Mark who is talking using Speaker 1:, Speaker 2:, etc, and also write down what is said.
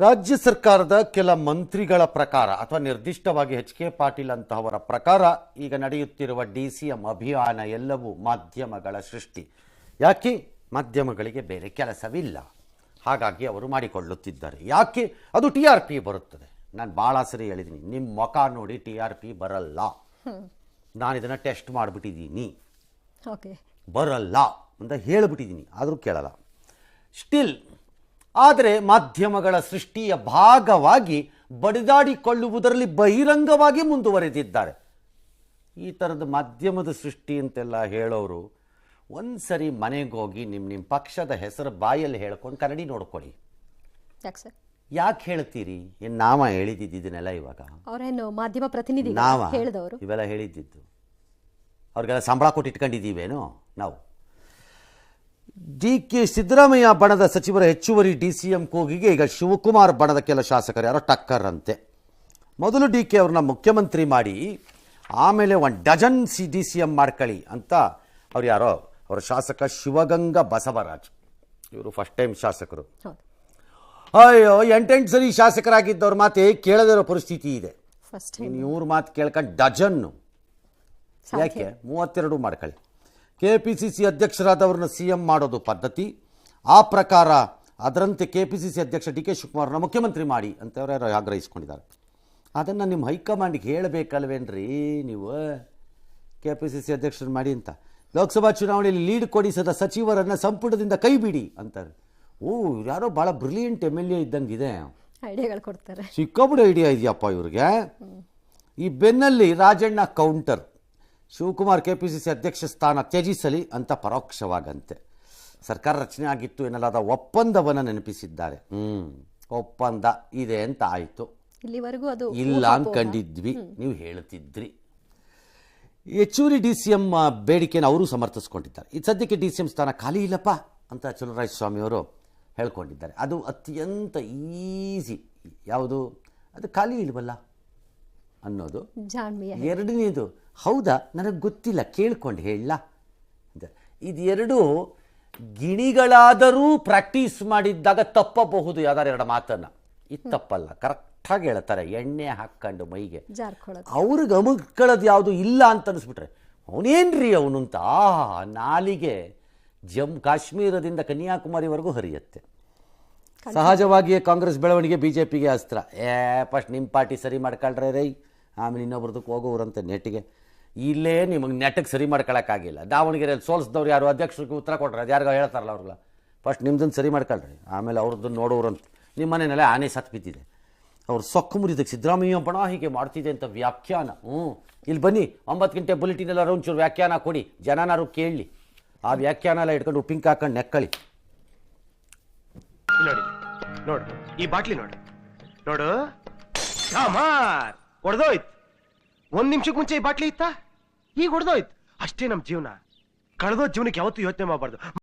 Speaker 1: ರಾಜ್ಯ ಸರ್ಕಾರದ ಕೆಲ ಮಂತ್ರಿಗಳ ಪ್ರಕಾರ ಅಥವಾ ನಿರ್ದಿಷ್ಟವಾಗಿ ಎಚ್ ಕೆ ಪಾಟೀಲ್ ಅಂತಹವರ ಪ್ರಕಾರ ಈಗ ನಡೆಯುತ್ತಿರುವ ಡಿ ಸಿ ಎಂ ಅಭಿಯಾನ ಎಲ್ಲವೂ ಮಾಧ್ಯಮಗಳ ಸೃಷ್ಟಿ. ಯಾಕೆ? ಮಾಧ್ಯಮಗಳಿಗೆ ಬೇರೆ ಕೆಲಸವಿಲ್ಲ. ಹಾಗಾಗಿ ಅವರು ಮಾಡಿಕೊಳ್ಳುತ್ತಿದ್ದಾರೆ. ಯಾಕೆ? ಅದು ಟಿ ಆರ್ ಪಿ ಬರುತ್ತದೆ. ನಾನು ಭಾಳ ಸರಿ ಹೇಳಿದ್ದೀನಿ ನಿಮ್ಮ ಮುಖ ನೋಡಿ ಟಿ ಆರ್ ಪಿ ಬರಲ್ಲ. ನಾನು ಇದನ್ನು ಟೆಸ್ಟ್ ಮಾಡಿಬಿಟ್ಟಿದ್ದೀನಿ
Speaker 2: ಓಕೆ.
Speaker 1: ಬರಲ್ಲ ಅಂತ ಹೇಳಿಬಿಟ್ಟಿದ್ದೀನಿ ಆದರೂ ಕೇಳಲ್ಲ. ಸ್ಟಿಲ್ ಆದರೆ ಮಾಧ್ಯಮಗಳ ಸೃಷ್ಟಿಯ ಭಾಗವಾಗಿ ಬಡಿದಾಡಿಕೊಳ್ಳುವುದರಲ್ಲಿ ಬಹಿರಂಗವಾಗಿ ಮುಂದುವರೆದಿದ್ದಾರೆ. ಈ ಥರದ ಮಾಧ್ಯಮದ ಸೃಷ್ಟಿ ಅಂತೆಲ್ಲ ಹೇಳೋರು ಒಂದ್ಸರಿ ಮನೆಗೆ ಹೋಗಿ ನಿಮ್ಮ ನಿಮ್ಮ ಪಕ್ಷದ ಹೆಸರು ಬಾಯಲ್ಲಿ ಹೇಳ್ಕೊಂಡು ಕನ್ನಡಿ ನೋಡ್ಕೊಳ್ಳಿ.
Speaker 2: ಯಾಕೆ ಸರ್?
Speaker 1: ಯಾಕೆ ಹೇಳ್ತೀರಿ? ಏನು ನಾಮ ಹೇಳಿದ್ದಿದ್ದನ್ನೆಲ್ಲ ಇವಾಗ?
Speaker 2: ಅವರೇನು ಮಾಧ್ಯಮ ಪ್ರತಿನಿಧಿ
Speaker 1: ನಾವ?
Speaker 2: ಹೇಳಿದವರು?
Speaker 1: ಇವೆಲ್ಲ ಹೇಳಿದ್ದಿದ್ದು. ಅವ್ರಿಗೆಲ್ಲ ಸಂಬಳ ಕೊಟ್ಟು ಇಟ್ಕೊಂಡಿದ್ದೀವೇನೋ ನಾವು? ಡಿ ಕೆ ಸಿದ್ದರಾಮಯ್ಯ ಬಣದ ಸಚಿವರ ಹೆಚ್ಚುವರಿ ಡಿ ಸಿ ಎಂ ಕೂಗಿಗೆ ಈಗ ಶಿವಕುಮಾರ್ ಬಣದ ಕೆಲ ಶಾಸಕರು ಯಾರೋ ಟಕ್ಕರ್ ಅಂತೆ. ಮೊದಲು ಡಿ ಕೆ ಅವ್ರನ್ನ ಮುಖ್ಯಮಂತ್ರಿ ಮಾಡಿ ಆಮೇಲೆ ಒಂದು dozen C D C M ಮಾಡ್ಕೊಳ್ಳಿ ಅಂತ ಅವ್ರು ಯಾರೋ ಅವರ ಶಾಸಕ ಶಿವಗಂಗಾ ಬಸವರಾಜ್. ಇವರು ಫಸ್ಟ್ ಟೈಮ್ ಶಾಸಕರು. ಅಯ್ಯೋ ಎಂಟೆಂಟು ಸರಿ ಶಾಸಕರಾಗಿದ್ದವ್ರ ಮಾತೆ ಕೇಳದಿರೋ ಪರಿಸ್ಥಿತಿ ಇದೆ. ಇವ್ರ ಮಾತು ಕೇಳ್ಕೊಂಡು ಡಜನ್ನು. ಯಾಕೆ? ಮೂವತ್ತೆರಡು ಮಾಡ್ಕೊಳ್ಳಿ ಕೆ ಪಿ ಸಿ ಸಿ ಅಧ್ಯಕ್ಷರಾದವ್ರನ್ನ ಸಿ ಎಂ ಮಾಡೋದು ಪದ್ಧತಿ. ಆ ಪ್ರಕಾರ ಅದರಂತೆ ಕೆ ಪಿ ಸಿ ಸಿ ಅಧ್ಯಕ್ಷ ಡಿ ಕೆ ಶಿವಕುಮಾರ್ನ ಮುಖ್ಯಮಂತ್ರಿ ಮಾಡಿ ಅಂತ ಅವರು ಆಗ್ರಹಿಸ್ಕೊಂಡಿದ್ದಾರೆ. ಅದನ್ನು ನಿಮ್ಮ ಹೈಕಮಾಂಡ್ಗೆ ಹೇಳಬೇಕಲ್ವೇನ್ರಿ ನೀವು? ಕೆ ಪಿ ಸಿ ಸಿ ಅಧ್ಯಕ್ಷರು ಮಾಡಿ ಅಂತ. ಲೋಕಸಭಾ ಚುನಾವಣೆಯಲ್ಲಿ ಲೀಡ್ ಕೊಡಿಸದ ಸಚಿವರನ್ನು ಸಂಪುಟದಿಂದ ಕೈ ಬಿಡಿ ಅಂತಾರೆ. ಓ ಇವ್ರು ಯಾರೋ ಭಾಳ ಬ್ರಿಲಿಯಂಟ್ ಎಂ ಎಲ್ ಎ ಇದ್ದಂಗಿದೆ.
Speaker 2: ಐಡಿಯಾಗಳು ಕೊಡ್ತಾರೆ.
Speaker 1: ಸಿಕ್ಕಾಬಿಡ ಐಡಿಯಾ ಇದೆಯಪ್ಪ ಇವ್ರಿಗೆ. ಈ ಬೆನ್ನಲ್ಲಿ Rajanna counter. Shivakumar K P C C ಅಧ್ಯಕ್ಷ ಸ್ಥಾನ ತ್ಯಜಿಸಲಿ ಅಂತ ಪರೋಕ್ಷವಾಗಂತೆ. ಸರ್ಕಾರ ರಚನೆ ಆಗಿತ್ತು ಎನ್ನಲಾದ ಒಪ್ಪಂದವನ್ನು ನೆನಪಿಸಿದ್ದಾರೆ. ಹ್ಮ್ ಒಪ್ಪಂದ ಇದೆ ಅಂತ ಆಯಿತು.
Speaker 2: ಇಲ್ಲಿವರೆಗೂ ಅದು
Speaker 1: ಇಲ್ಲ ಅಂದ್ಕೊಂಡಿದ್ವಿ ನೀವು ಹೇಳ್ತಿದ್ರಿ. ಹೆಚ್ಚುವರಿ ಡಿ ಸಿ ಎಂ ಬೇಡಿಕೆಯನ್ನು ಅವರು ಸಮರ್ಥಿಸ್ಕೊಂಡಿದ್ದಾರೆ. ಇದು ಸದ್ಯಕ್ಕೆ ಡಿ ಸಿ ಎಂ ಸ್ಥಾನ ಖಾಲಿ ಇಲ್ಲಪ್ಪ ಅಂತ ಚಲುವರಾಜ ಸ್ವಾಮಿಯವರು ಹೇಳ್ಕೊಂಡಿದ್ದಾರೆ. ಅದು ಅತ್ಯಂತ ಈಸಿ. ಯಾವುದು? ಅದು ಖಾಲಿ ಇಲ್ವಲ್ಲ? ಅನ್ನೋದು. ಎರಡನೇದು ಹೌದಾ? ನನಗೆ ಗೊತ್ತಿಲ್ಲ ಕೇಳ್ಕೊಂಡು ಹೇಳಲ್ಲ ಇದು ಎರಡು ಗಿಣಿಗಳಾದರೂ ಪ್ರಾಕ್ಟೀಸ್ ಮಾಡಿದ್ದಾಗ ತಪ್ಪಬಹುದು ಯಾವ್ದಾರು ಎರಡು ಮಾತನ್ನು. ಇದು ತಪ್ಪಲ್ಲ ಕರೆಕ್ಟಾಗಿ ಹೇಳ್ತಾರೆ ಎಣ್ಣೆ ಹಾಕ್ಕೊಂಡು ಮೈಗೆ. ಅವ್ರಿಗೆ ಅಮುಕ್ಕೊಳ್ಳೋದು ಯಾವುದು ಇಲ್ಲ ಅಂತ ಅನಿಸ್ಬಿಟ್ರೆ ಅವನೇನ್ರಿ ಅವನು ಅಂತ? ಆ ನಾಲಿಗೆ ಜಮ್ ಕಾಶ್ಮೀರದಿಂದ ಕನ್ಯಾಕುಮಾರಿವರೆಗೂ ಹರಿಯುತ್ತೆ. ಸಹಜವಾಗಿಯೇ ಕಾಂಗ್ರೆಸ್ ಬೆಳವಣಿಗೆ ಬಿ ಜೆ ಪಿಗೆ ಅಸ್ತ್ರ. ಏ ಫಸ್ಟ್ ನಿಮ್ಮ ಪಾರ್ಟಿ ಸರಿ ಮಾಡ್ಕೊಳ್ರೆ ರೈ. ಆಮೇಲೆ ಇನ್ನೊಬ್ರದಕ್ಕೆ ಹೋಗೋವ್ರಂತೆ ನೆಟ್ಟಿಗೆ. ಇಲ್ಲೇ ನಿಮಗೆ ನೆಟ್ಟಿಗೆ ಸರಿ ಮಾಡ್ಕೊಳಕ್ಕಾಗಿಲ್ಲ. ದಾವಣಗೆರೆಯಲ್ಲಿ ಸೋಲಿಸಿದವ್ರು ಯಾರು ಅಧ್ಯಕ್ಷರಿಗೆ ಉತ್ತರ ಕೊಟ್ರೆ ಅದು ಯಾರಿಗೋ ಹೇಳ್ತಾರಲ್ಲ ಅವ್ರಿಗೆ ಫಸ್ಟ್ ನಿಮ್ದನ್ನು ಸರಿ ಮಾಡ್ಕೊಳ್ರಿ. ಆಮೇಲೆ ಅವ್ರದ್ದು ನೋಡೋರಂತ ನಿಮ್ಮ ಮನೆಯಲ್ಲೇ ಆನೆ ಸತ್ತು ಬಿದ್ದಿದೆ. ಅವ್ರು ಸೊಕ್ಕು ಮುರಿದಕ್ಕೆ ಸಿದ್ದರಾಮಯ್ಯ ಬಣ ಹೀಗೆ ಮಾಡ್ತಿದೆ ಅಂತ ವ್ಯಾಖ್ಯಾನ. ಹ್ಞೂ. ಇಲ್ಲಿ ಬನ್ನಿ, ಒಂಬತ್ತು ಗಂಟೆ ಬುಲೆಟಿನೆಲ್ಲ ಒಂಚೂರು ವ್ಯಾಖ್ಯಾನ ಕೊಡಿ. ಜನನಾರು ಕೇಳಲಿ ಆ ವ್ಯಾಖ್ಯಾನ ಎಲ್ಲ ಇಟ್ಕೊಂಡು ಉಪ್ಪಿಂಕ್ ಹಾಕೊಂಡು ನೆಕ್ಕಳಿ.
Speaker 3: ನೋಡಿ, ನೋಡು. ಈ ಬಾಟ್ಲಿ ನೋಡಿ. ನೋಡು. ಹೊಡೆದೋಯ್ತು ಒಂದ್ ನಿಮಿಷಕ್ಕೆ ಮುಂಚೆ ಈ ಬಾಟ್ಲಿ ಇತ್ತಾ? ಈಗ ಹೊಡೆದೋಯ್ತು ಅಷ್ಟೇ ನಮ್ಮ ಜೀವನ. ಕಳೆದೋ ಜೀವನಕ್ಕೆ ಯಾವತ್ತೂ ಯೋಚನೆ ಮಾಡಬಾರ್ದು.